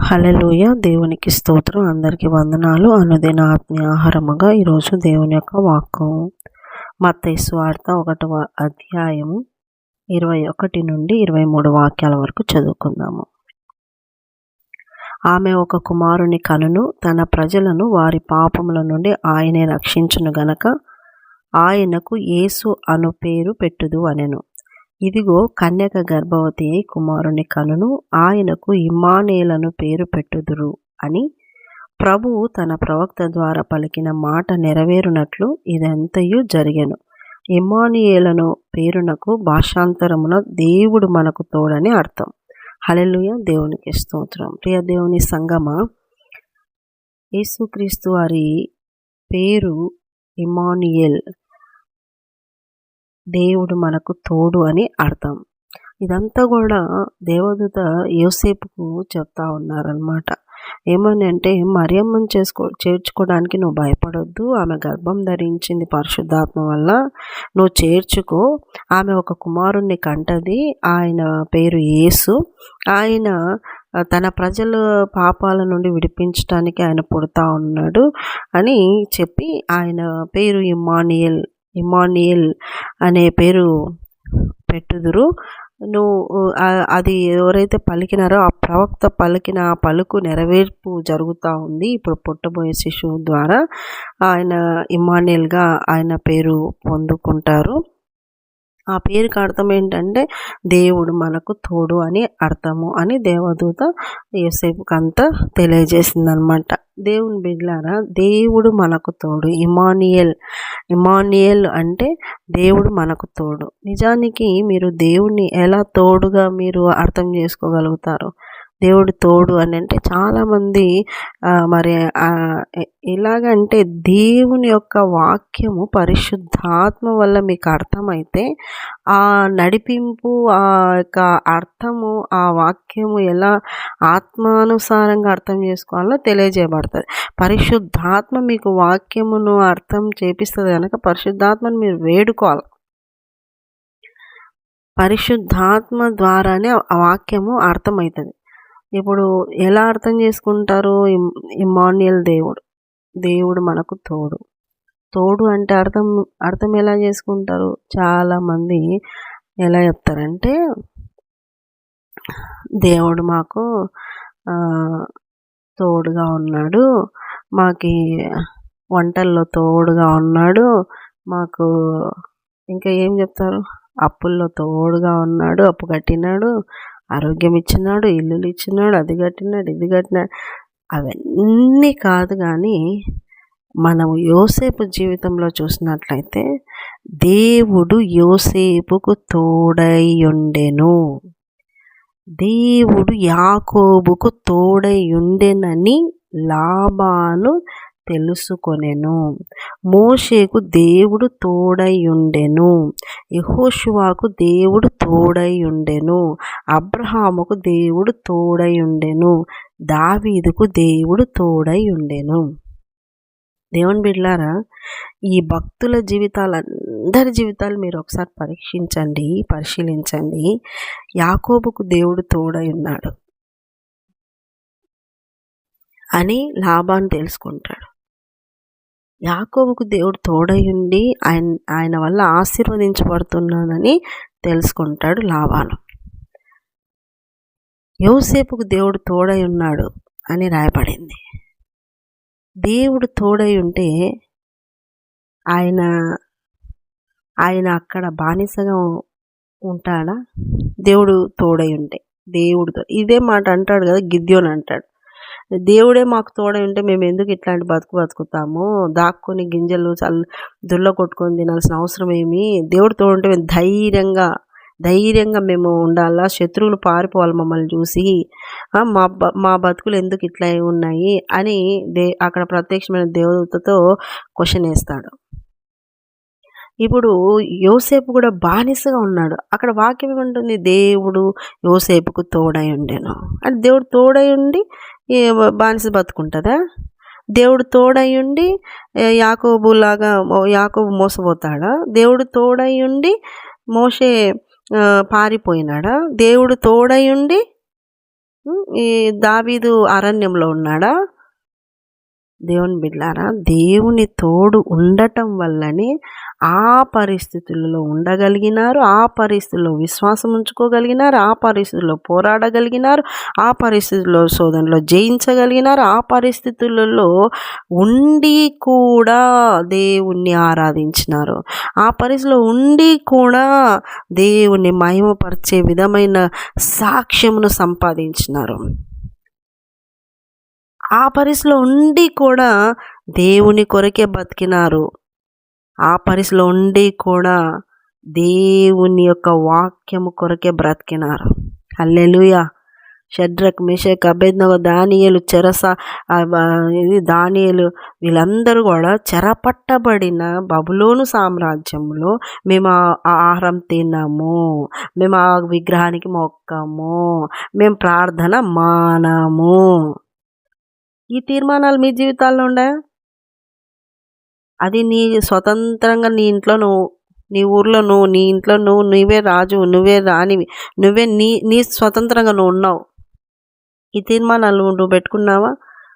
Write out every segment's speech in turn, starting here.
హలలుయ దేవునికి స్తోత్రం. అందరికీ వందనాలు. అనుదిన ఆత్మీయ ఆహారముగా ఈరోజు దేవుని యొక్క వాక్యం. మత్తైసు వార్త ఒకటవ అధ్యాయము ఇరవై ఒకటి నుండి ఇరవై మూడు వాక్యాల వరకు చదువుకుందాము. ఆమె ఒక కుమారుని కనును తన ప్రజలను వారి పాపముల నుండి ఆయనే రక్షించును గనక ఆయనకు యేసు అను పేరు పెట్టుదు అనెను. ఇదిగో కన్యక గర్భవతి అయి కుమారుని కనును ఆయనకు ఇమ్మానేలను పేరు పెట్టుదురు అని ప్రభువు తన ప్రవక్త ద్వారా పలికిన మాట నెరవేరునట్లు ఇదంతయు జరిగెను. ఇమ్మానియేలను పేరునకు భాషాంతరమున దేవుడు మనకు తోడని అర్థం. హలెలుయ దేవునికి స్తోత్రం. ప్రియ దేవుని సంగమ యేసుక్రీస్తు వారి పేరు ఇమానియల్ దేవుడు మనకు తోడు అని అర్థం. ఇదంతా కూడా దేవదూత యోసేపుకు చెప్తా ఉన్నారనమాట ఏమని అంటే మరియమ్మను చేసుకో చేర్చుకోవడానికి నువ్వు భయపడొద్దు. ఆమె గర్భం ధరించింది పరిశుద్ధాత్మ వల్ల. నువ్వు చేర్చుకో. ఆమె ఒక కుమారుణ్ణి కంటది. ఆయన పేరు యేసు. ఆయన తన ప్రజల పాపాల నుండి విడిపించడానికి ఆయన పుడతా ఉన్నాడు అని చెప్పి ఆయన పేరు ఇమానియల్ ఇమానియల్ అనే పేరు పెట్టుదురు. నువ్వు అది ఎవరైతే పలికినారో ఆ ప్రవక్త పలికిన ఆ పలుకు నెరవేర్పు జరుగుతూ ఉంది. ఇప్పుడు పుట్టబోయే శిశువు ద్వారా ఆయన ఇమానియల్గా ఆయన పేరు పొందుకుంటారు. ఆ పేరుకి అర్థం ఏంటంటే దేవుడు మనకు తోడు అని అర్థము అని దేవదూత యోసేపుకంతా తెలియజేసింది తెలియజేసిందనమాట. దేవుని బిడ్లారా దేవుడు మనకు తోడు. ఇమానియల్ ఇమానియల్ అంటే దేవుడు మనకు తోడు. నిజానికి మీరు దేవుణ్ణి ఎలా తోడుగా మీరు అర్థం చేసుకోగలుగుతారు దేవుడు తోడు అని అంటే చాలామంది మరి ఎలాగంటే దేవుని యొక్క వాక్యము పరిశుద్ధాత్మ వల్ల మీకు అర్థమైతే ఆ నడిపింపు ఆ యొక్క అర్థము ఆ వాక్యము ఎలా ఆత్మానుసారంగా అర్థం చేసుకోవాలో తెలియజేయబడుతుంది. పరిశుద్ధాత్మ మీకు వాక్యమును అర్థం చేపిస్తుంది కనుక పరిశుద్ధాత్మను మీరు వేడుకోవాలి. పరిశుద్ధాత్మ ద్వారానే ఆ వాక్యము అర్థమవుతుంది. ఇప్పుడు ఎలా అర్థం చేసుకుంటారు ఇమాన్యుయల్ దేవుడు. దేవుడు మనకు తోడు. తోడు అంటే అర్థం అర్థం ఎలా చేసుకుంటారు? చాలామంది ఎలా చెప్తారంటే దేవుడు మాకు తోడుగా ఉన్నాడు. మాకి వంటల్లో తోడుగా ఉన్నాడు. మాకు ఇంకా ఏం చెప్తారు? అప్పుల్లో తోడుగా ఉన్నాడు అప్పు కట్టినాడు. ఆరోగ్యం ఇచ్చినాడు ఇల్లులు ఇచ్చినాడు అది కట్టినాడు ఇది కట్టినాడు. అవన్నీ కాదు కానీ మనము యోసేపు జీవితంలో చూసినట్లయితే దేవుడు యోసేపుకు తోడై ఉండెను. దేవుడు యాకోబుకు తోడై ఉండెనని లాభాను తెలుసుకొనెను. మోషేకు దేవుడు తోడై ఉండెను యహోషువాకు దేవుడు తోడై ఉండెను అబ్రహాముకు దేవుడు తోడై ఉండెను దావీదుకు దేవుడు తోడై ఉండెను దేవుని బిడ్లారా ఈ భక్తుల జీవితాలు అందరి జీవితాలు మీరు ఒకసారి పరీక్షించండి పరిశీలించండి. యాకోబుకు దేవుడు తోడై ఉన్నాడు అని లాభాన్ని తెలుసుకుంటాడు. యాకోబుకు దేవుడు తోడై ఉండి ఆయన ఆయన వల్ల ఆశీర్వదించబడుతున్నానని తెలుసుకుంటాడు లాభాను యోసేపుకు దేవుడు తోడై ఉన్నాడు అని రాయబడింది. దేవుడు తోడై ఉంటే ఆయన ఆయన అక్కడ బానిసగా ఉంటాడా? దేవుడు తోడై ఉంటే దేవుడు ఇదే మాట అంటాడు కదా గిద్యోని అంటాడు. దేవుడే మాకు తోడై ఉంటే మేము ఎందుకు ఇట్లాంటి బతుకు బతుకుతాము? దాక్కుని గింజలు చల్ దుల్ల కొట్టుకొని తినాల్సిన అవసరం ఏమి? దేవుడు తోడుంటే మేము ధైర్యంగా ధైర్యంగా మేము ఉండాలా? శత్రువులు పారిపోవాలి మమ్మల్ని చూసి. మా మా బతుకులు ఎందుకు ఇట్లా ఉన్నాయి? అని దే అక్కడ ప్రత్యక్షమైన దేవతతో క్వశ్చన్ వేస్తాడు. ఇప్పుడు యోసేపు కూడా బానిసగా ఉన్నాడు. అక్కడ వాక్యం ఏముంటుంది? దేవుడు యోసేపుకు తోడై ఉండేను. అంటే దేవుడు తోడై ఉండి బానిస బతుకుంటుందా? దేవుడు తోడై ఉండి యాకోబులాగా యాకోబు మోసపోతాడా? దేవుడు తోడై ఉండి మోసే పారిపోయినాడా? దేవుడు తోడై ఉండి ఈ దావీదు అరణ్యంలో ఉన్నాడా? దేవుని బిడ్డారా దేవుని తోడు ఉండటం వల్లనే ఆ పరిస్థితులలో ఉండగలిగినారు ఆ పరిస్థితుల్లో విశ్వాసం ఉంచుకోగలిగినారు ఆ పరిస్థితుల్లో పోరాడగలిగినారు ఆ పరిస్థితుల్లో శోధనలో జయించగలిగినారు ఆ పరిస్థితులలో ఉండి కూడా దేవుణ్ణి ఆరాధించినారు. ఆ పరిస్థితిలో ఉండి కూడా దేవుణ్ణి మహిమపరిచే విధమైన సాక్ష్యమును సంపాదించినారు. ఆ పరిస్థితిలో ఉండి కూడా దేవుని కొరకే బతికినారు. ఆ పరిస్థితిలో ఉండి కూడా దేవుని యొక్క వాక్యము కొరకే బ్రతికినారు. అల్లెలుయా షడ్రక్ మిషక్ అభేద్నగ దానియలు చెరస ఇది దానియలు వీళ్ళందరూ కూడా చెరపట్టబడిన బబులోను సామ్రాజ్యంలో మేము ఆ ఆహారం తిన్నాము మేము ఆ విగ్రహానికి మొక్కము మేము ప్రార్థన మానము. ఈ తీర్మానాలు మీ జీవితాల్లో ఉన్నాయా అది నీ స్వతంత్రంగా నీ ఇంట్లో నువ్వు నీ ఊర్లో నువ్వు నీ ఇంట్లో నువ్వు నువ్వే రాజు నువ్వే రానివి నువ్వే నీ నీ స్వతంత్రంగా నువ్వు ఉన్నావు. ఈ తీర్మానాలు నువ్వు పెట్టుకున్నావా?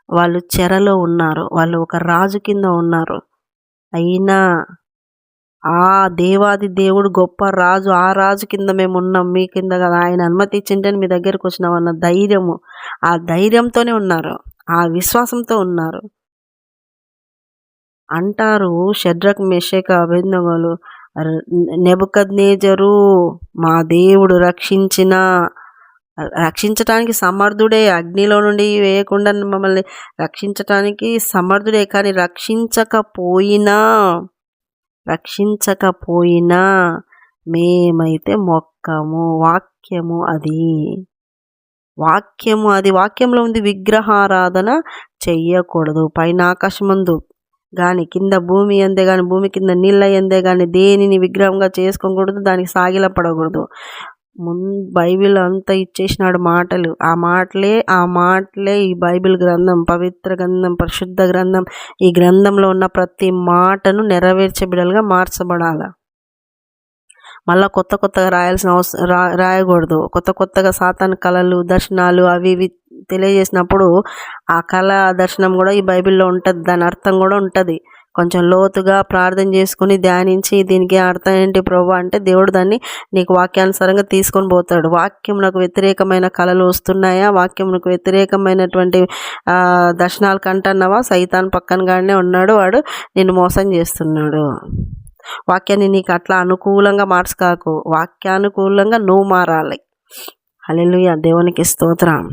వాళ్ళు చెరలో ఉన్నారు వాళ్ళు ఒక రాజు కింద ఉన్నారు. అయినా ఆ దేవాది దేవుడు గొప్ప రాజు ఆ రాజు కింద మేము ఉన్నాం మీ కింద కదా ఆయన అనుమతి ఇచ్చింటే మీ దగ్గరకు వచ్చినాం అన్న ధైర్యము. ఆ ధైర్యంతోనే ఉన్నారు ఆ విశ్వాసంతో ఉన్నారు. అంటారు షడ్రక్ మెషక అభిజ్ఞలు నెబుకద్నేజరు మా దేవుడు రక్షించిన రక్షించటానికి సమర్థుడే. అగ్నిలో నుండి వేయకుండా మమ్మల్ని రక్షించటానికి సమర్థుడే కానీ రక్షించకపోయినా రక్షించకపోయినా మేమైతే మొక్కము వాక్యము అది. వాక్యము అది. వాక్యంలో ఉంది విగ్రహారాధన చెయ్యకూడదు. పైన ఆకాశమందు కానీ కింద భూమి అందే కానీ భూమి కింద నీళ్ళ ఎందే కానీ దేనిని విగ్రహంగా చేసుకోకూడదు దానికి సాగిల పడకూడదు. ముందు బైబిల్ అంతా ఇచ్చేసినాడు మాటలు. ఆ మాటలే ఆ మాటలే ఈ బైబిల్ గ్రంథం పవిత్ర గ్రంథం పరిశుద్ధ గ్రంథం ఈ గ్రంథంలో ఉన్న ప్రతి మాటను నెరవేర్చే బిడలుగా మార్చబడాల. మళ్ళీ కొత్త కొత్తగా రాయాల్సిన అవసరం రా రాయకూడదు. కొత్త కొత్తగా సాతాన్ కళలు దర్శనాలు అవి ఇవి తెలియజేసినప్పుడు ఆ కళ దర్శనం కూడా ఈ బైబిల్లో ఉంటుంది. దాని అర్థం కూడా ఉంటుంది. కొంచెం లోతుగా ప్రార్థన చేసుకుని ధ్యానించి దీనికి అర్థం ఏంటి ప్రభు అంటే దేవుడు దాన్ని నీకు వాక్యానుసారంగా తీసుకొని పోతాడు. వాక్యంకు వ్యతిరేకమైన కళలు వస్తున్నాయా? వాక్యంకు వ్యతిరేకమైనటువంటి దర్శనాలు కంటన్నావా? సైతాన్ పక్కనగానే ఉన్నాడు. వాడు నిన్ను మోసం చేస్తున్నాడు. వాక్యాన్ని నీకు అట్లా అనుకూలంగా మార్చుకాకు వాక్యానుకూలంగా నువ్వు మారాలి. హల్లెలూయా. దేవునికి స్తోత్రం.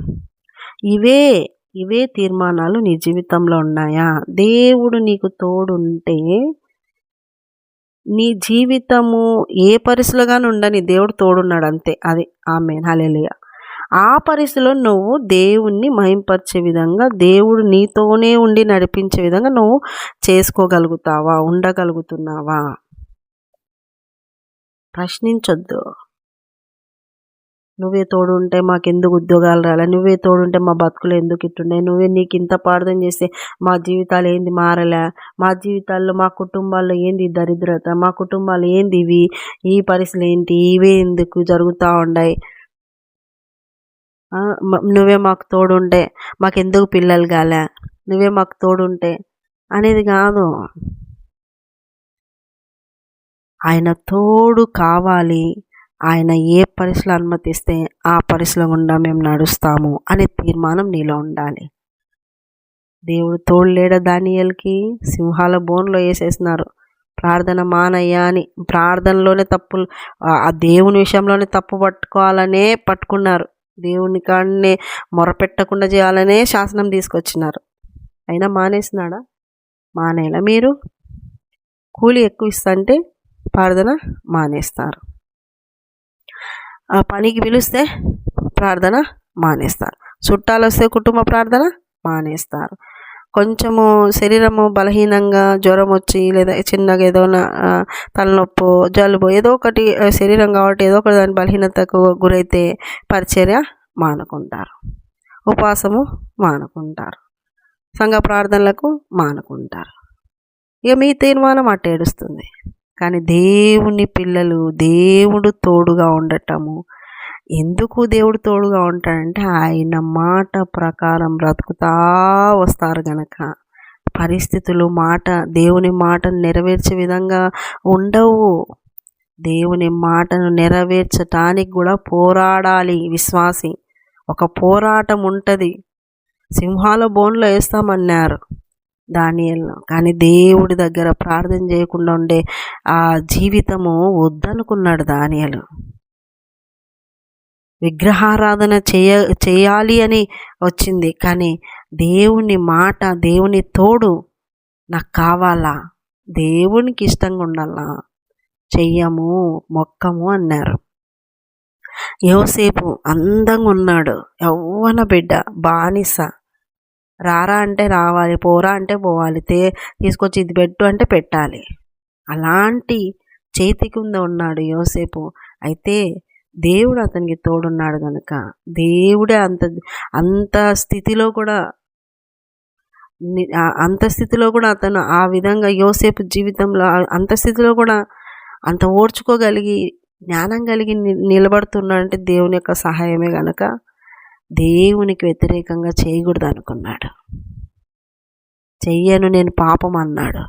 ఇవే ఇవే తీర్మానాలు నీ జీవితంలో ఉన్నాయా? దేవుడు నీకు తోడుంటే నీ జీవితము ఏ పరిస్థితిలోగానే ఉండని దేవుడు తోడున్నాడు అంతే. అది. ఆమె హల్లెలూయా. ఆ పరిస్థితిలో నువ్వు దేవుణ్ణి మహింపరిచే విధంగా దేవుడు నీతోనే ఉండి నడిపించే విధంగా నువ్వు చేసుకోగలుగుతావా ఉండగలుగుతున్నావా? ప్రశ్నించొద్దు. నువ్వే తోడుంటే మాకెందుకు ఉద్యోగాలు రాలే? నువ్వే తోడుంటే మా బతుకులు ఎందుకు ఇట్టున్నాయి నువ్వే నీకు ఇంత పార్థం చేస్తే మా జీవితాలు ఏంది మారలే? మా జీవితాల్లో మా కుటుంబాల్లో ఏంది దరిద్రత? మా కుటుంబాలు ఏంది ఇవి? ఈ పరిస్థితులు ఏంటి? ఇవే ఎందుకు జరుగుతూ ఉన్నాయి నువ్వే మాకు తోడుంటే మాకెందుకు పిల్లలు కాలే నువ్వే మాకు తోడుంటే అనేది కాదు. ఆయన తోడు కావాలి. ఆయన ఏ పరిస్థితులు అనుమతిస్తే ఆ పరిస్థితుల గుండా మేము నడుస్తాము అనే తీర్మానం నీలో ఉండాలి. దేవుడు తోడు లేడ దానియలకి? సింహాల బోన్లో వేసేసినారు. ప్రార్థన మానయ్యా అని ప్రార్థనలోనే తప్పులు ఆ దేవుని విషయంలోనే తప్పు పట్టుకోవాలనే పట్టుకున్నారు. దేవుని కాడనే మొరపెట్టకుండా చేయాలనే శాసనం తీసుకొచ్చినారు. అయినా మానేసినాడా? మానేలా మీరు? కూలి ఎక్కువ ఇస్తంటే ప్రార్థన మానేస్తారు. ఆ పనికి పిలిస్తే ప్రార్థన మానేస్తారు. చుట్టాలు వస్తే కుటుంబ ప్రార్థన మానేస్తారు. కొంచెము శరీరము బలహీనంగా జ్వరం వచ్చి లేదా చిన్నగా ఏదైనా ఆ, తలనొప్పి జలుబు ఏదో ఒకటి శరీరం కాబట్టి ఏదో ఒకటి దాని బలహీనతకు గురైతే పరిచర్య మానుకుంటారు. ఉపవాసము మానుకుంటారు. సంఘ ప్రార్థనలకు మానుకుంటారు. ఇక మీ తీర్మానం అట్టేడుస్తుంది. కానీ దేవుని పిల్లలు దేవుడు తోడుగా ఉండటము ఎందుకు దేవుడు తోడుగా ఉంటాడంటే ఆయన మాట ప్రకారం బ్రతుకుతా వస్తారు గనక. పరిస్థితులు మాట దేవుని మాటను నెరవేర్చే విధంగా ఉండవు. దేవుని మాటను నెరవేర్చటానికి కూడా పోరాడాలి విశ్వాసి. ఒక పోరాటం ఉంటుంది. సింహాల బోన్లో వేస్తామన్నారు దానియల్లో. కానీ దేవుడి దగ్గర ప్రార్థన చేయకుండా ఉండే ఆ జీవితము వద్దనుకున్నాడు దానియలు. విగ్రహారాధన చేయ చేయాలి అని వచ్చింది. కానీ దేవుని మాట దేవుని తోడు నాకు కావాలా? దేవునికి ఇష్టంగా ఉండాలా? చెయ్యము మొక్కము అన్నారు. యోసేపు అందంగా ఉన్నాడు. యవ్వన బిడ్డ బానిస. రారా అంటే రావాలి పోరా అంటే పోవాలి తే తీసుకొచ్చి ఇది పెట్టు అంటే పెట్టాలి. అలాంటి చేతి కింద ఉన్నాడు యోసేపు. అయితే దేవుడు అతనికి తోడున్నాడు కనుక దేవుడే అంత అంత స్థితిలో కూడా అంత స్థితిలో కూడా అతను ఆ విధంగా యోసేపు జీవితంలో అంత స్థితిలో కూడా అంత ఓర్చుకోగలిగి జ్ఞానం కలిగి నిలబడుతున్నాడంటే దేవుని యొక్క సహాయమే కనుక దేవునికి వ్యతిరేకంగా చేయకూడదు అనుకున్నాడు. చెయ్యను నేను పాపం అన్నాడు.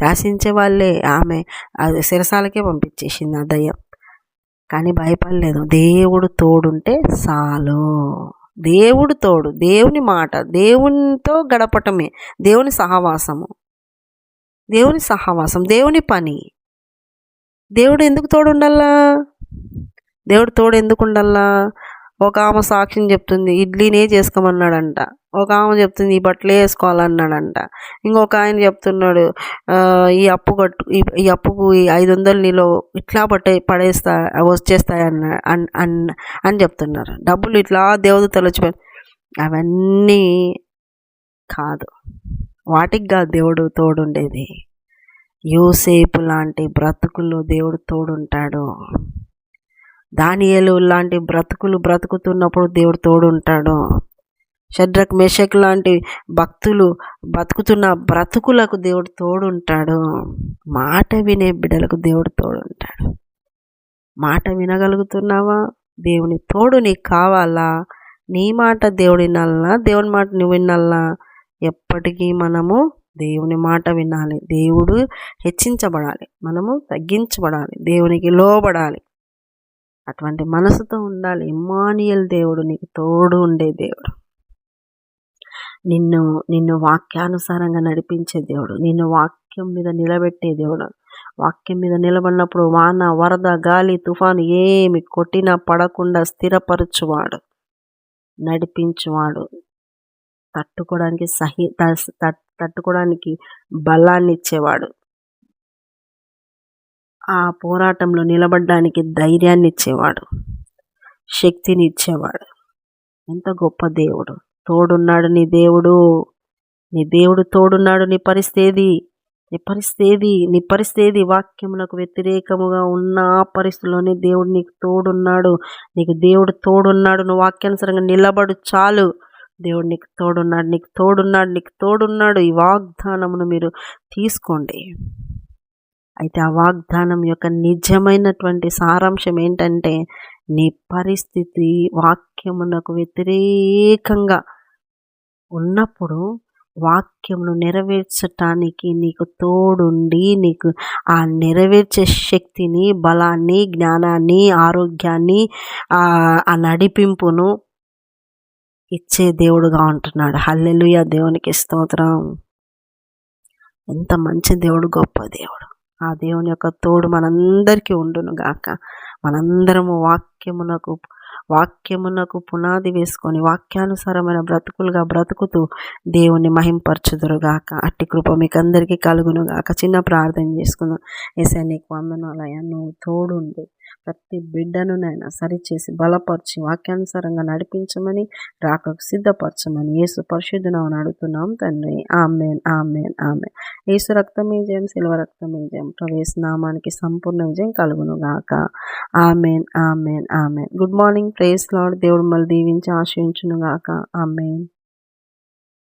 శాసించే వాళ్ళే ఆమె అది శిరసాలకే పంపించేసింది ఆ దయ్యం. కానీ భయపడలేదు. దేవుడు తోడుంటే చాలు. దేవుడు తోడు దేవుని మాట దేవునితో గడపటమే దేవుని సహవాసము. దేవుని సహవాసం దేవుని పని. దేవుడు ఎందుకు తోడు ఉండాలా దేవుడు తోడు ఎందుకు ఉండల్లా ఒక ఆమె సాక్ష్యం చెప్తుంది ఇడ్లీనే చేసుకోమన్నాడంట. ఒక ఆమె చెప్తుంది ఈ బట్టలే వేసుకోవాలన్నాడంట. ఇంకొక ఆయన చెప్తున్నాడు ఈ అప్పు కట్టు ఈ అప్పుకు ఈ ఐదు వందలు నీలో ఇట్లా పట్టే పడేస్తా వచ్చేస్తాయన్న అని చెప్తున్నారు. డబ్బులు ఇట్లా దేవత వచ్చిపోయి అవన్నీ కాదు. వాటికి కాదు దేవుడు తోడుండేది. యూసేపు లాంటి బ్రతుకుల్లో దేవుడు తోడుంటాడు. దానియలు లాంటి బ్రతుకులు బ్రతుకుతున్నప్పుడు దేవుడు తోడుంటాడు. షడ్రక్ మేషక్ లాంటి భక్తులు బతుకుతున్న బ్రతుకులకు దేవుడు తోడుంటాడు. మాట వినే బిడ్డలకు దేవుడు తోడుంటాడు. మాట వినగలుగుతున్నావా? దేవుని తోడు నీకు కావాలా? నీ మాట దేవుడి వినాలనా దేవుని మాట నువ్వు వినాలనా ఎప్పటికీ మనము దేవుని మాట వినాలి. దేవుడు హెచ్చించబడాలి. మనము తగ్గించబడాలి. దేవునికి లోబడాలి. అటువంటి మనసుతో ఉండాలి. ఇమ్మానియల్ దేవుడు నీకు తోడు ఉండే దేవుడు. నిన్ను నిన్ను వాక్యానుసారంగా నడిపించే దేవుడు. నిన్ను వాక్యం మీద నిలబెట్టే దేవుడు. వాక్యం మీద నిలబడినప్పుడు వాన వరద గాలి తుఫాను ఏమి కొట్టినా పడకుండా స్థిరపరచువాడు. నడిపించువాడు. తట్టుకోవడానికి సహి తట్టుకోవడానికి బలాన్ని ఇచ్చేవాడు ఆ పోరాటంలో నిలబడడానికి ధైర్యాన్ని ఇచ్చేవాడు శక్తిని ఇచ్చేవాడు ఎంత గొప్ప దేవుడు. తోడున్నాడు నీ దేవుడు. నీ దేవుడు తోడున్నాడు నీ పరిస్థితి. నీ పరిస్థితి నీ పరిస్థితి వాక్యములకు వ్యతిరేకముగా ఉన్న ఆ పరిస్థితిలోనే దేవుడు నీకు తోడున్నాడు. నీకు దేవుడు తోడున్నాడు. నువ్వు వాక్యానుసరంగా నిలబడు చాలు. దేవుడు నీకు తోడున్నాడు. నీకు తోడున్నాడు. నీకు తోడున్నాడు. ఈ వాగ్దానమును మీరు తీసుకోండి. అయితే ఆ వాగ్దానం యొక్క నిజమైనటువంటి సారాంశం ఏంటంటే నీ పరిస్థితి వాక్యమునకు వ్యతిరేకంగా ఉన్నప్పుడు వాక్యమును నెరవేర్చటానికి నీకు తోడుండి నీకు ఆ నెరవేర్చే శక్తిని బలాన్ని జ్ఞానాన్ని ఆరోగ్యాన్ని ఆ నడిపింపును ఇచ్చే దేవుడుగా ఉంటున్నాడు. హల్లెలుయ దేవునికి స్తోత్రం. ఎంత మంచి దేవుడు గొప్ప దేవుడు. ఆ దేవుని యొక్క తోడు మనందరికీ ఉండును గాక. మనందరము వాక్యమునకు వాక్యమునకు పునాది వేసుకొని వాక్యానుసారమైన బ్రతుకులుగా బ్రతుకుతూ దేవుని మహింపరచుదురుగాక అట్టి కృప మీకు అందరికీ కలుగునుగాక చిన్న ప్రార్థన చేసుకుందాం. ఏసా నీకు వందనాలయ్యా నువ్వు తోడుండి. ప్రతి బిడ్డను నాయన సరిచేసి బలపరిచి వాక్యానుసారంగా నడిపించమని రాకకు సిద్ధపరచమని యేసు పరిశుద్ధునని అడుగుతున్నాం తండ్రి. ఆమెన్ ఆమెన్ ఆమె యేసు రక్తమే జయం శిల్వ రక్తమే జయం. ప్రవేశ నామానికి సంపూర్ణ విజయం కలుగును గాక. Amen amen amen. Good morning praise lord దేవుడు మళ్ళీ దీవించి ఆశ్రయించును గాక. ఆమెన్.